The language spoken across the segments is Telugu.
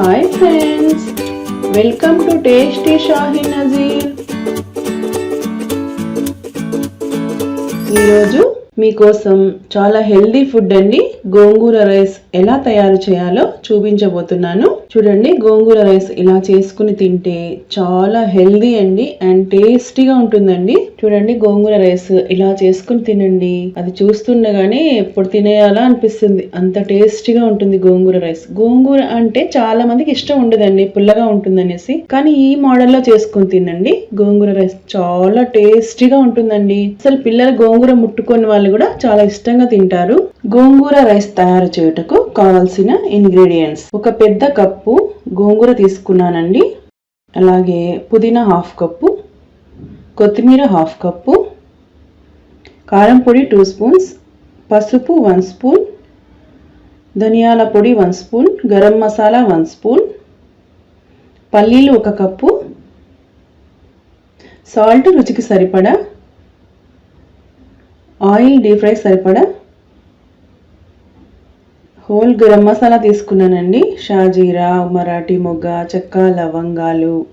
Hi friends welcome to tasty Shahi Nazeer ఈరోజు మీకోసం చాలా హెల్దీ ఫుడ్ అండి. గోంగూర రైస్ ఎలా తయారు చేయాలో చూపించబోతున్నాను. చూడండి గోంగూర రైస్ ఇలా చేసుకుని తింటే చాలా హెల్దీ అండి అండ్ టేస్టీగా ఉంటుందండి. చూడండి గోంగూర రైస్ ఇలా చేసుకుని తినండి. అది చూస్తుండగానే ఎప్పుడు తినేయాలా అనిపిస్తుంది. అంత టేస్టీగా ఉంటుంది గోంగూర రైస్. గోంగూర అంటే చాలా మందికి ఇష్టం ఉండదండి పుల్లగా ఉంటుందనేసి. కానీ ఈ మోడల్లో చేసుకుని తినండి. గోంగూర రైస్ చాలా టేస్టీగా ఉంటుందండి. అసలు పిల్లలు గోంగూర ముట్టుకొని వాళ్ళు కూడా చాలా ఇష్టంగా తింటారు. గోంగూర రైస్ తయారు చేయుటకు కావలసిన ఇంగ్రీడియంట్స్ ఒక పెద్ద కప్పు గోంగూర తీసుకున్నానండి. అలాగే పుదీనా హాఫ్ కప్పు కొత్తిమీర హాఫ్ కప్పు కారం పొడి టూ స్పూన్స్ పసుపు వన్ స్పూన్ ధనియాల పొడి one spoon garam masala one spoon పల్లీలు ఒక కప్పు సాల్ట్ రుచికి సరిపడా ఆయిల్ డీప్ ఫ్రై సరిపడా? హోల్ గరం మసాలా తీసుకున్నానండి. షాజీరా మరాఠీ మొగ్గ చెక్క లవంగాలు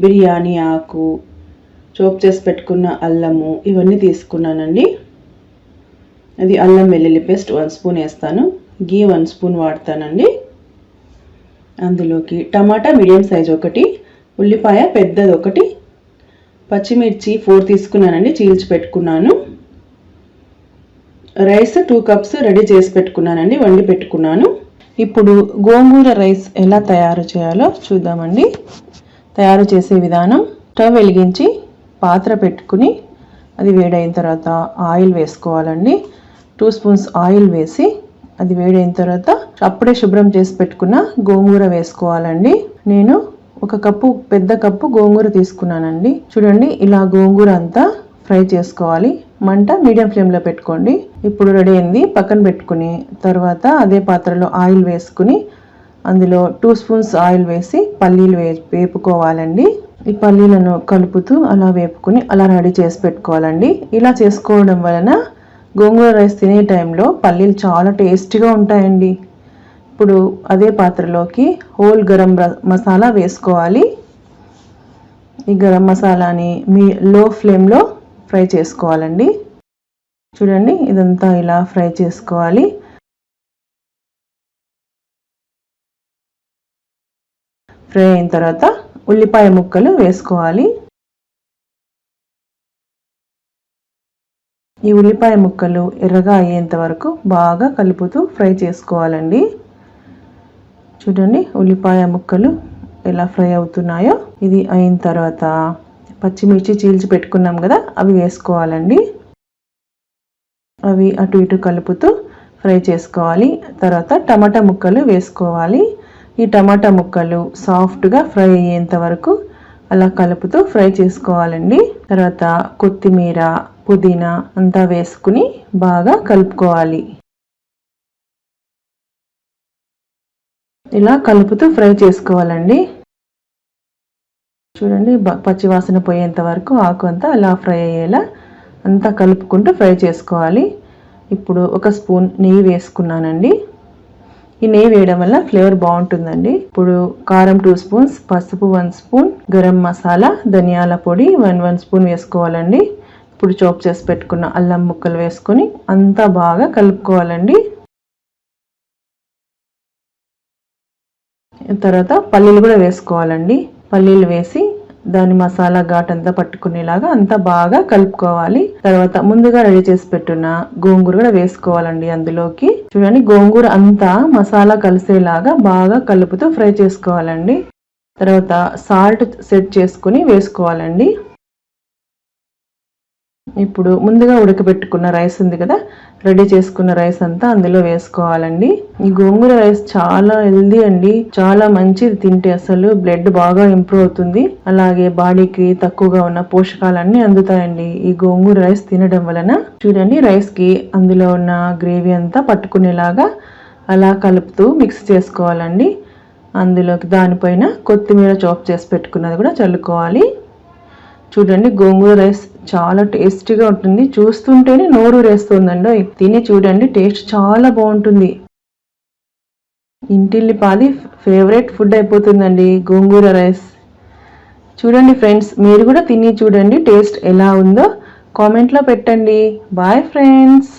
బిర్యానీ ఆకు చోప్ చేసి పెట్టుకున్న అల్లము ఇవన్నీ తీసుకున్నానండి. అది అల్లం వెల్లుల్లి పేస్ట్ వన్ స్పూన్ వేస్తాను. గీ వన్ స్పూన్ వాడతానండి. అందులోకి టమాటా మీడియం సైజ్ ఒకటి ఉల్లిపాయ పెద్దది ఒకటి పచ్చిమిర్చి ఫోర్ తీసుకున్నానండి. చీల్చి పెట్టుకున్నాను. రైస్ టూ కప్స్ రెడీ చేసి పెట్టుకున్నానండి వండి పెట్టుకున్నాను. ఇప్పుడు గోంగూర రైస్ ఎలా తయారు చేయాలో చూద్దామండి. తయారు చేసే విధానం స్టవ్ వెలిగించి పాత్ర పెట్టుకుని అది వేడైన తర్వాత ఆయిల్ వేసుకోవాలండి. టూ స్పూన్స్ ఆయిల్ వేసి అది వేడైన తర్వాత అప్పుడే శుభ్రం చేసి పెట్టుకున్న గోంగూర వేసుకోవాలండి. నేను ఒక కప్పు పెద్ద కప్పు గోంగూర తీసుకున్నానండి. చూడండి ఇలా గోంగూర అంతా ఫ్రై చేసుకోవాలి. మంట మీడియం ఫ్లేమ్లో పెట్టుకోండి. ఇప్పుడు రెడీ అయింది. పక్కన పెట్టుకుని తర్వాత అదే పాత్రలో ఆయిల్ వేసుకుని అందులో టూ స్పూన్స్ ఆయిల్ వేసి పల్లీలు వే వేపుకోవాలండి. ఈ పల్లీలను కలుపుతూ అలా వేపుకుని అలా రెడీ చేసి పెట్టుకోవాలండి. ఇలా చేసుకోవడం వలన గోంగూర రైస్ తినే టైంలో పల్లీలు చాలా టేస్టీగా ఉంటాయండి. ఇప్పుడు అదే పాత్రలోకి హోల్ గరం మసాలా వేసుకోవాలి. ఈ గరం మసాలాని మీ లో ఫ్లేమ్లో ఫ్రై చేసుకోవాలండి. చూడండి ఇదంతా ఇలా ఫ్రై చేసుకోవాలి. ఫ్రై అయిన తర్వాత ఉల్లిపాయ ముక్కలు వేసుకోవాలి. ఈ ఉల్లిపాయ ముక్కలు ఎర్రగా అయ్యేంత వరకు బాగా కలుపుతూ ఫ్రై చేసుకోవాలండి. చూడండి ఉల్లిపాయ ముక్కలు ఎలా ఫ్రై అవుతున్నాయో. ఇది అయిన తర్వాత పచ్చిమిర్చి చీల్చి పెట్టుకున్నాం కదా అవి వేసుకోవాలండి. అవి అటు ఇటు కలుపుతూ ఫ్రై చేసుకోవాలి. తర్వాత టమాటా ముక్కలు వేసుకోవాలి. ఈ టమాటా ముక్కలు సాఫ్ట్గా ఫ్రై అయ్యేంత వరకు అలా కలుపుతూ ఫ్రై చేసుకోవాలండి. తర్వాత కొత్తిమీర పుదీనా అంతా వేసుకుని బాగా కలుపుకోవాలి. ఇలా కలుపుతూ ఫ్రై చేసుకోవాలండి. చూడండి పచ్చివాసన పోయేంత వరకు ఆకు అంతా అలా ఫ్రై అయ్యేలా అంతా కలుపుకుంటూ ఫ్రై చేసుకోవాలి. ఇప్పుడు ఒక స్పూన్ నెయ్యి వేసుకున్నానండి. ఈ నెయ్యి వేయడం వల్ల ఫ్లేవర్ బాగుంటుందండి. ఇప్పుడు కారం టూ స్పూన్స్ పసుపు వన్ స్పూన్ గరం మసాలా ధనియాల పొడి వన్ వన్ స్పూన్ వేసుకోవాలండి. ఇప్పుడు చోప్ చేసి పెట్టుకున్న అల్లం ముక్కలు వేసుకొని అంతా బాగా కలుపుకోవాలండి. తర్వాత పల్లీలు కూడా వేసుకోవాలండి. పల్లీలు వేసి దాని మసాలా ఘాట్ అంతా పట్టుకునేలాగా అంతా బాగా కలుపుకోవాలి. తర్వాత ముందుగా రెడీ చేసి పెట్టున్న గోంగూర కూడా వేసుకోవాలండి అందులోకి. చూడండి గోంగూర అంతా మసాలా కలిసేలాగా బాగా కలుపుతూ ఫ్రై చేసుకోవాలండి. తర్వాత సాల్ట్ సెట్ చేసుకుని వేసుకోవాలండి. ఇప్పుడు ముందుగా ఉడకబెట్టుకున్న రైస్ ఉంది కదా రెడీ చేసుకున్న రైస్ అంతా అందులో వేసుకోవాలండి. ఈ గోంగూర రైస్ చాలా హెల్దీ అండి. చాలా మంచిది తింటే అసలు బ్లడ్ బాగా ఇంప్రూవ్ అవుతుంది. అలాగే బాడీకి తక్కువగా ఉన్న పోషకాలన్నీ అందుతాయండి ఈ గోంగూర రైస్ తినడం వలన. చూడండి రైస్కి అందులో ఉన్న గ్రేవీ అంతా పట్టుకునేలాగా అలా కలుపుతూ మిక్స్ చేసుకోవాలండి. అందులోకి దానిపైన కొత్తిమీర చాప్ చేసి పెట్టుకున్నది కూడా చల్లుకోవాలి. చూడండి గోంగూర రైస్ చాలా టేస్టీగా ఉంటుంది. చూస్తుంటేనే నోరు రేస్తుందండి. తిని చూడండి టేస్ట్ చాలా బాగుంటుంది. ఇంటిల్లిపాది ఫేవరెట్ ఫుడ్ అయిపోతుందండి గోంగూర రైస్. చూడండి ఫ్రెండ్స్ మీరు కూడా తిని చూడండి టేస్ట్ ఎలా ఉందో కామెంట్లో పెట్టండి. Bye friends.